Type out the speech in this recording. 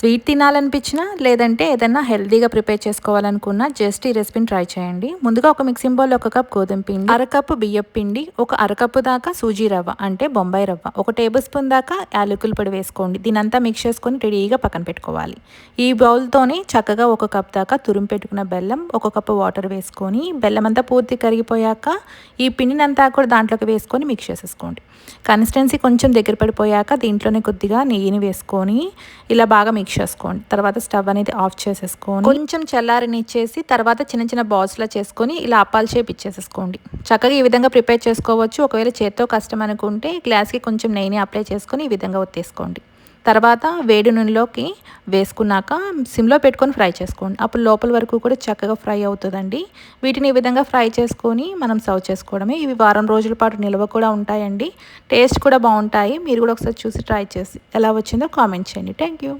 Sweet తినాలనిపించినా లేదంటే ఏదైనా హెల్తీగా ప్రిపేర్ చేసుకోవాలనుకున్నా జస్ట్ ఈ రెసిపీని ట్రై చేయండి. ముందుగా ఒక మిక్సింగ్ బౌల్ ఒక కప్ గోధుమ పిండి అరకప్పు బియ్యం పిండి ఒక అరకప్పు దాకా సూజీ రవ్వ అంటే బొంబాయి రవ్వ ఒక టేబుల్ స్పూన్ దాకా యాలకుల పొడి వేసుకోండి. దీనంతా మిక్స్ చేసుకొని రెడీగా పక్కన పెట్టుకోవాలి. ఈ బౌల్తోనే చక్కగా ఒక కప్ దాకా తురుము పెట్టుకున్న బెల్లం ఒక కప్పు వాటర్ వేసుకొని బెల్లం అంతా పూర్తి కరిగిపోయాక ఈ పిండినంతా కూడా దాంట్లోకి వేసుకొని మిక్స్ చేసేసుకోండి. కన్సిస్టెన్సీ కొంచెం దగ్గర పడిపోయాక దీంట్లోనే కొద్దిగా నెయ్యిని వేసుకొని ఇలా బాగా మిక్స్ చేసుకోండి. తర్వాత స్టవ్ అనేది ఆఫ్ చేసేసుకోండి కొంచెం చల్లారనిచ్చేసి తర్వాత చిన్న చిన్న బాల్స్లా చేసుకొని ఇలా అప్పాలు షేప్ ఇచ్చేసేసుకోండి. చక్కగా ఈ విధంగా ప్రిపేర్ చేసుకోవచ్చు. ఒకవేళ చేత్తో కష్టం అనుకుంటే గ్లాస్కి కొంచెం నెయ్యిని అప్లై చేసుకొని ఈ విధంగా ఒత్తేసుకోండి. తర్వాత వేడి నూనెలోకి వేసుకున్నాక సిమ్లో పెట్టుకొని ఫ్రై చేసుకోండి. అప్పుడు లోపల వరకు కూడా చక్కగా ఫ్రై అవుతుందండి. వీటిని ఈ విధంగా ఫ్రై చేసుకొని మనం సర్వ్ చేసుకోవడమే. ఇవి వారం రోజుల పాటు నిల్వ కూడా ఉంటాయండి. టేస్ట్ కూడా బాగుంటాయి. మీరు కూడా ఒకసారి చూసి ట్రై చేసి ఎలా వచ్చిందో కామెంట్ చేయండి. Thank you